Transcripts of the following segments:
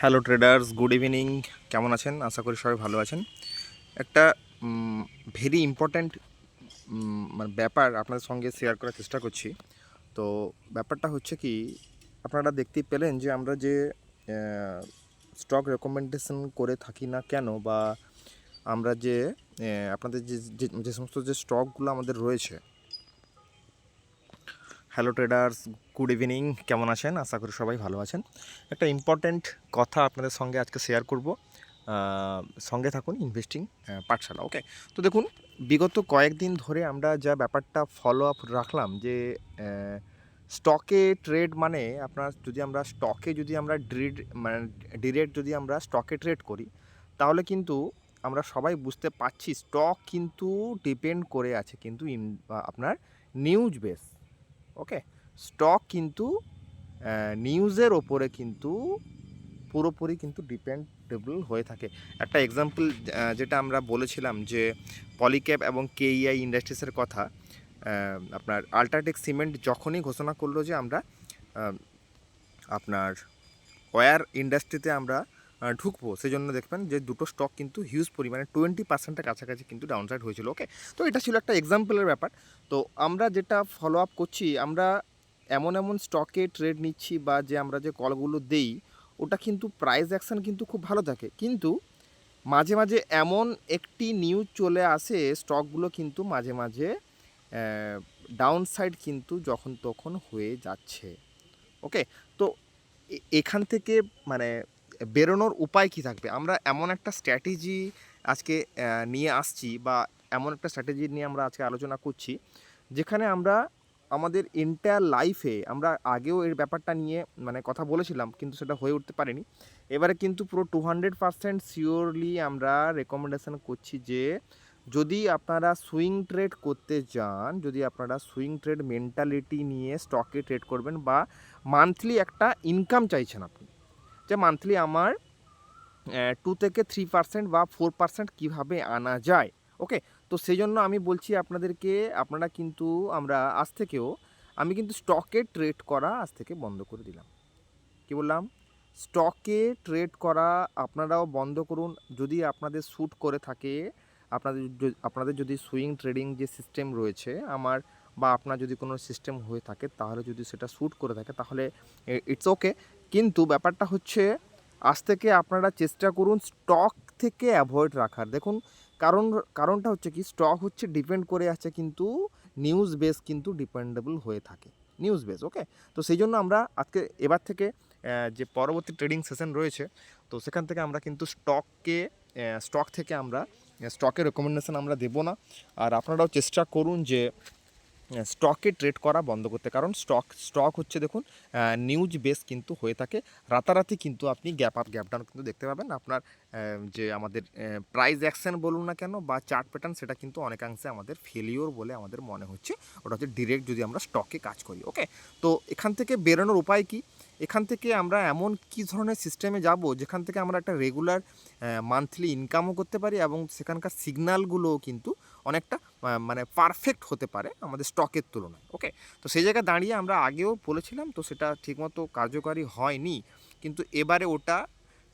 Hello traders good evening কেমন আছেন? আশা করি সবাই ভালো আছেন। একটা ভেরি ইম্পর্ট্যান্ট মানে ব্যাপার আপনাদের সঙ্গে শেয়ার করার চেষ্টা করছি। তো ব্যাপারটা হচ্ছে কি, আপনারা দেখতেই পেলেন যে আমরা যে স্টক রেকমেন্ডেশন করে থাকি না কেন বা আমরা যে আপনাদের যে, যে- সমস্ত যে স্টকগুলো আমাদের রয়েছে হ্যালো ট্রেডার্স গুড ইভিনিং কেমন আছেন? আশা করি সবাই ভালো আছেন। একটা ইম্পর্ট্যান্ট কথা আপনাদের সঙ্গে আজকে শেয়ার করব। সঙ্গে থাকুন ইনভেস্টিং পাঠশালা ওকে তো দেখুন, বিগত কয়েকদিন ধরে আমরা যা ব্যাপারটা ফলো আপ রাখলাম যে স্টকে ট্রেড মানে আপনার যদি আমরা স্টকে যদি আমরা ডিরেক্ট মানে ডিরেক্ট যদি আমরা স্টকে ট্রেড করি, তাহলে কিন্তু আমরা সবাই বুঝতে পারছি স্টক কিন্তু ডিপেন্ড করে আছে কিন্তু আপনার নিউজ বেস ওকে স্টক কিন্তু নিউজের ওপরে কিন্তু পুরোপুরি কিন্তু ডিপেন্ডেবল হয়ে থাকে। একটা এক্সাম্পল যেটা আমরা বলেছিলাম যে পলিক্যাপ এবং কেইআই ইন্ডাস্ট্রিজের কথা আহ, আপনার আল্ট্রাটেক সিমেন্ট যখনই ঘোষণা করল যে আমরা আপনার ওয়্যার ইন্ডাস্ট্রিতে আমরা ঢুকবো সেই জন্য দেখবেন যে দুটো স্টক কিন্তু হিউজ পরিমাণে টোয়েন্টি পার্সেন্টের কাছাকাছি কিন্তু ডাউনসাইড হয়েছিল ওকে তো এটা ছিল একটা এক্সাম্পলের ব্যাপার। তো আমরা যেটা ফলো আপ করছি, আমরা এমন এমন স্টকে ট্রেড নিচ্ছি বা যে আমরা যে কলগুলো দেই, ওটা কিন্তু প্রাইস অ্যাকশন কিন্তু খুব ভালো থাকে। কিন্তু মাঝে মাঝে এমন একটি নিউজ চলে আসে স্টকগুলো কিন্তু মাঝে মাঝে ডাউন সাইড কিন্তু যখন তখন হয়ে যাচ্ছে ওকে তো এখান থেকে মানে বেরোনোর উপায় কি থাকবে? আমরা এমন একটা স্ট্র্যাটেজি আজকে নিয়ে আসছি বা এমন একটা স্ট্র্যাটেজি নিয়ে আমরা আজকে আলোচনা করছি, যেখানে আমরা আমাদের এন্টায়ার লাইফে আমরা আগেও এর ব্যাপারটা নিয়ে মানে কথা বলেছিলাম, কিন্তু সেটা হয়ে উঠতে পারেনি। এবারে কিন্তু পুরো টু হান্ড্রেড পারসেন্ট শিওরলি আমরা রেকমেন্ডেশন করছি যে, যদি আপনারা সুইং ট্রেড করতে যান, যদি আপনারা সুইং ট্রেড মেন্টালিটি নিয়ে স্টকে ট্রেড করবেন বা মান্থলি একটা ইনকাম চাইছেন আপনি যে মান্থলি আমার টু থেকে থ্রি পার্সেন্ট বা ফোর পার্সেন্ট কীভাবে আনা যায়? ওকে তো সেই জন্য আমি বলছি আপনাদেরকে, আপনারা কিন্তু আমরা আজ থেকেও, আমি কিন্তু স্টকে ট্রেড করা আজ থেকে বন্ধ করে দিলাম। কি বললাম? স্টকে ট্রেড করা আপনারাও বন্ধ করুন। যদি আপনাদের শ্যুট করে থাকে, আপনাদের আপনাদের যদি সুইং ট্রেডিং যে সিস্টেম রয়েছে, আমার বা আপনার যদি কোনো সিস্টেম হয়ে থাকে, তাহলে যদি সেটা শ্যুট করে থাকে, তাহলে ইটস ওকে কিন্তু ব্যাপারটা হচ্ছে, আজ থেকে আপনারা চেষ্টা করুন স্টক থেকে অ্যাভয়েড রাখার। দেখুন, কারণ, কারণটা হচ্ছে কি স্টক হচ্ছে ডিপেন্ড করে আছে কিন্তু নিউজ বেস কিন্তু ডিপেন্ডেবল হয়ে থাকে। নিউজ বেস ওকে তো সেই জন্য আমরা আজকে এবার থেকে যে পরবর্তী ট্রেডিং সেশন রয়েছে, তো সেখান থেকে আমরা কিন্তু স্টককে স্টক থেকে আমরা স্টকের রেকমেন্ডেশন আমরা দেবো না। আর আপনারাও চেষ্টা করুন যে স্টকে ট্রেড করা বন্ধ করতে। কারণ স্টক স্টক হচ্ছে দেখুন নিউজ বেস কিন্তু হয়ে থাকে। রাতারাতি কিন্তু আপনি গ্যাপ আপ গ্যাপ ডাউন কিন্তু দেখতে পাবেন। আপনার যে আমাদের প্রাইস অ্যাকশন বলুন না কেন বা চার্ট প্যাটার্ন সেটা কিন্তু অনেকাংশে আমাদের ফেলিওর বলে আমাদের মনে হচ্ছে। ওটা হচ্ছে ডিরেক্ট যদি আমরা স্টকে কাজ করি ওকে তো এখান থেকে বেরোনোর উপায় কি? এখান থেকে আমরা এমন কি ধরনের সিস্টেমে যাব যেখান থেকে আমরা একটা রেগুলার মান্থলি ইনকামও করতে পারি এবং সেখানকার সিগন্যালগুলোও কিন্তু অনেকটা মানে পারফেক্ট হতে পারে আমাদের স্টকের তুলনায় ওকে তো সেই জায়গায় দাঁড়িয়ে আমরা আগেও বলেছিলাম, তো সেটা ঠিকমতো কার্যকারী হয়নি, কিন্তু এবারে ওটা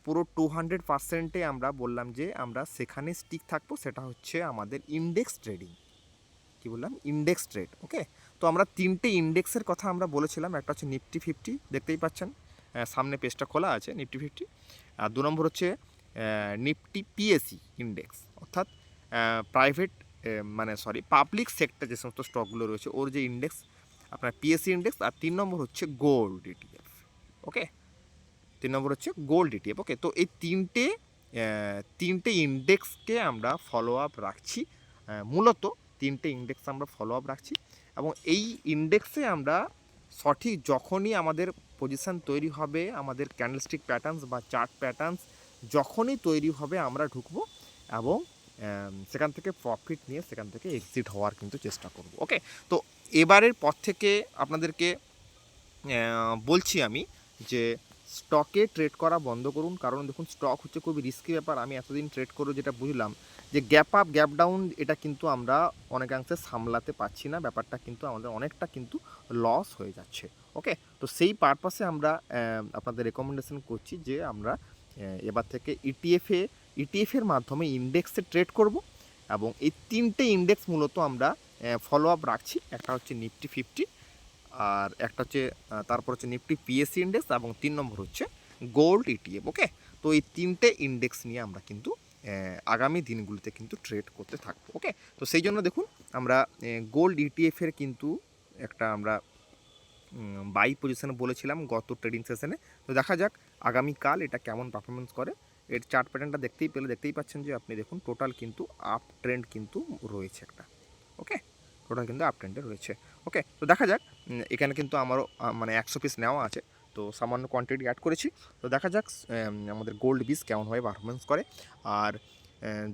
পুরো টু হান্ড্রেড পার্সেন্টে আমরা বললাম যে আমরা সেখানে স্টিক থাকব, সেটা হচ্ছে আমাদের ইন্ডেক্স ট্রেডিং কি বললাম? ইন্ডেক্স ট্রেড ওকে তো আমরা তিনটে ইন্ডেক্সের কথা আমরা বলেছিলাম, একটা হচ্ছে নিফটি ফিফটি দেখতেই পাচ্ছেন সামনে পেজটা খোলা আছে নিফটি ফিফটি আর দু নম্বর হচ্ছে নিফটি পিএসি ইন্ডেক্স অর্থাৎ প্রাইভেট মানে সরি পাবলিক সেক্টর যে সমস্ত স্টকগুলো রয়েছে, ওর যে ইন্ডেক্স আপনার পিএসসি ইন্ডেক্স আর তিন নম্বর হচ্ছে গোল্ড ইটিএফ ওকে তিন নম্বর হচ্ছে গোল্ড ইটিএফ ওকে তো এই তিনটে তিনটে ইন্ডেক্সকে আমরা ফলো আপ রাখছি মূলত তিনটে ইন্ডেক্স আমরা ফলো আপ রাখছি, এবং এই ইন্ডেক্সে আমরা সঠিক যখনই আমাদের পজিশন তৈরি হবে, আমাদের ক্যান্ডেলস্টিক প্যাটার্নস বা চার্ট প্যাটার্নস যখনই তৈরি হবে, আমরা ঢুকবো, এবং সেখান থেকে প্রফিট নিয়ে সেখান থেকে এক্সিট হওয়ার কিন্তু চেষ্টা করব। ওকে তো এবারের পর থেকে আপনাদেরকে বলছি আমি যে স্টকে ট্রেড করা বন্ধ করুন। কারণ দেখুন স্টক হচ্ছে খুবই রিস্কি ব্যাপার। আমি এতদিন ট্রেড করে যেটা বুঝলাম যে গ্যাপ আপ গ্যাপ ডাউন এটা কিন্তু আমরা অনেকাংশে সামলাতে পারছি না। ব্যাপারটা কিন্তু আমাদের অনেকটা কিন্তু লস হয়ে যাচ্ছে। ওকে তো সেই পারপাসে আমরা আপনাদের রেকমেন্ডেশন করছি যে আমরা এবার থেকে E ইটিএফে ইটিএফের মাধ্যমে ইন্ডেক্সে ট্রেড করব এবং এই তিনটে ইন্ডেক্স মূলত আমরা ফলো আপ রাখছি। একটা হচ্ছে নিফটি ফিফটি আর একটা হচ্ছে তারপর হচ্ছে নিফটি পিএসসি ইন্ডেক্স এবং তিন নম্বর হচ্ছে গোল্ড ইটিএফ ওকে তো এই তিনটে ইন্ডেক্স নিয়ে আমরা কিন্তু আগামী দিনগুলিতে কিন্তু ট্রেড করতে থাকব ওকে তো সেই জন্য দেখুন, আমরা গোল্ড ইটিএফের কিন্তু একটা আমরা বাই পজিশনে বলেছিলাম গত ট্রেডিং সেশনে তো দেখা যাক আগামীকাল এটা কেমন পারফরমেন্স করে। এর চার্ট প্যাটার্নটা দেখতেই পেলে, দেখতেই পাচ্ছেন যে আপনি দেখুন টোটাল কিন্তু আপ ট্রেন্ড কিন্তু রয়েছে একটা। ওকে টোটাল কিন্তু আপ ট্রেন্ডে রয়েছে। ওকে তো দেখা যাক এখানে কিন্তু আমারও মানে একশো পিস নেওয়া আছে। তো সামান্য কোয়ান্টিটি অ্যাড করেছি। তো দেখা যাক আমাদের গোল্ড বিস কেমনভাবে পারফরমেন্স করে। আর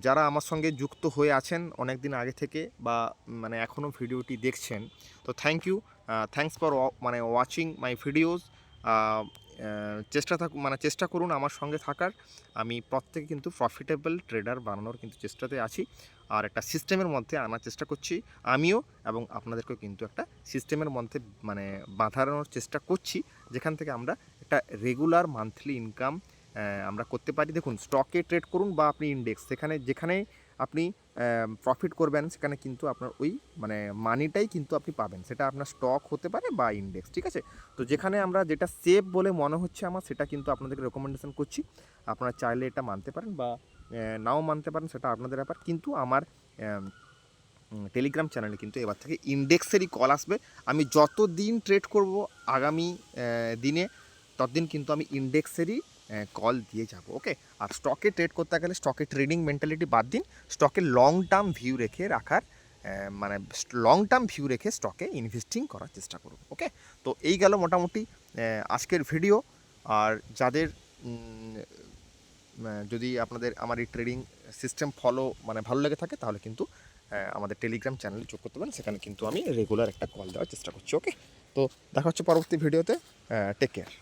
যারা আমার সঙ্গে যুক্ত হয়ে আছেন অনেক দিন আগে থেকে বা মানে এখনও ভিডিওটি দেখছেন, তো থ্যাংক ইউ থ্যাংকস ফর মানে ওয়াচিং মাই ভিডিওস চেষ্টা থাক মানে চেষ্টা করুন আমার সঙ্গে থাকার। আমি প্রত্যেকে কিন্তু প্রফিটেবল ট্রেডার বানানোর কিন্তু চেষ্টাতে আছি আর একটা সিস্টেমের মধ্যে আনার চেষ্টা করছি আমিও এবং আপনাদেরকেও কিন্তু একটা সিস্টেমের মধ্যে মানে বাঁধানোর চেষ্টা করছি, যেখান থেকে আমরা একটা রেগুলার মান্থলি ইনকাম আমরা করতে পারি। দেখুন স্টকে ট্রেড করুন বা আপনি ইন্ডেক্স সেখানে, যেখানে আপনি প্রফিট করবেন, সেখানে কিন্তু আপনার ওই মানে মানিটাই কিন্তু আপনি পাবেন। সেটা আপনার স্টক হতে পারে বা ইন্ডেক্স ঠিক আছে? তো যেখানে আমরা যেটা সেফ বলে মনে হচ্ছে আমার, সেটা কিন্তু আপনাদেরকে রেকমেন্ডেশন করছি। আপনারা চাইলে এটা মানতে পারেন বা নাও মানতে পারেন, সেটা আপনাদের ব্যাপার। কিন্তু আমার টেলিগ্রাম চ্যানেলে কিন্তু এবার থেকে ইন্ডেক্সেরই কল আসবে। আমি যত দিন ট্রেড করব, আগামী দিনে, ততদিন কিন্তু আমি ইন্ডেক্সেরই কল দিয়ে যাব ওকে আর স্টকে ট্রেড করতে গেলে স্টকে ট্রেডিং মেন্টালিটি বাদ দিন। স্টকে লং টার্ম ভিউ রেখে রাখার মানে লং টার্ম ভিউ রেখে স্টকে ইনভেস্টিং করার চেষ্টা করুন ওকে তো এই গেল মোটামুটি আজকের ভিডিও আর যাদের যদি আপনাদের আমার এই ট্রেডিং সিস্টেম ফলো মানে ভালো লেগে থাকে, তাহলে কিন্তু আমাদের টেলিগ্রাম চ্যানেলে যোগ করতে পারেন। সেখানে কিন্তু আমি রেগুলার একটা কল দেওয়ার চেষ্টা করছি ওকে তো দেখা হচ্ছে পরবর্তী ভিডিওতে টেক কেয়ার